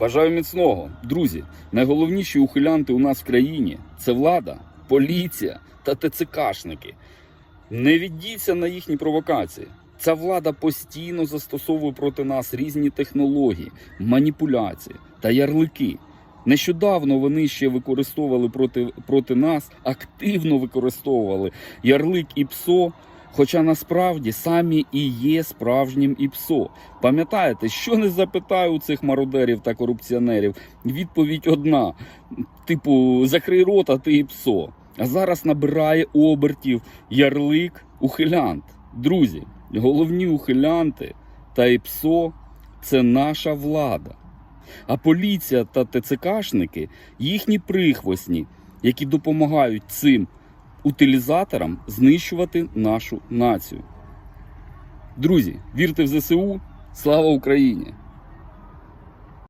Бажаю міцного, друзі. Найголовніші ухилянти у нас в країні це влада, поліція та ТЦКшники. Не віддіться на їхні провокації. Ця влада постійно застосовує проти нас різні технології, маніпуляції та ярлики. Нещодавно вони ще використовували проти, проти нас, активно використовували ярлик ІПСО, хоча насправді самі і є справжнім ІПСО. Пам'ятаєте, що не запитаю у цих мародерів та корупціонерів? Відповідь одна: типу, закрий рота, ти ІПСО. А зараз набирає обертів ярлик ухилянт. Друзі, головні ухилянти та ІПСО це наша влада. А поліція та ТЦКшники їхні прихвостні, які допомагають цим утилізаторам знищувати нашу націю. Друзі, вірте в ЗСУ. Слава Україні!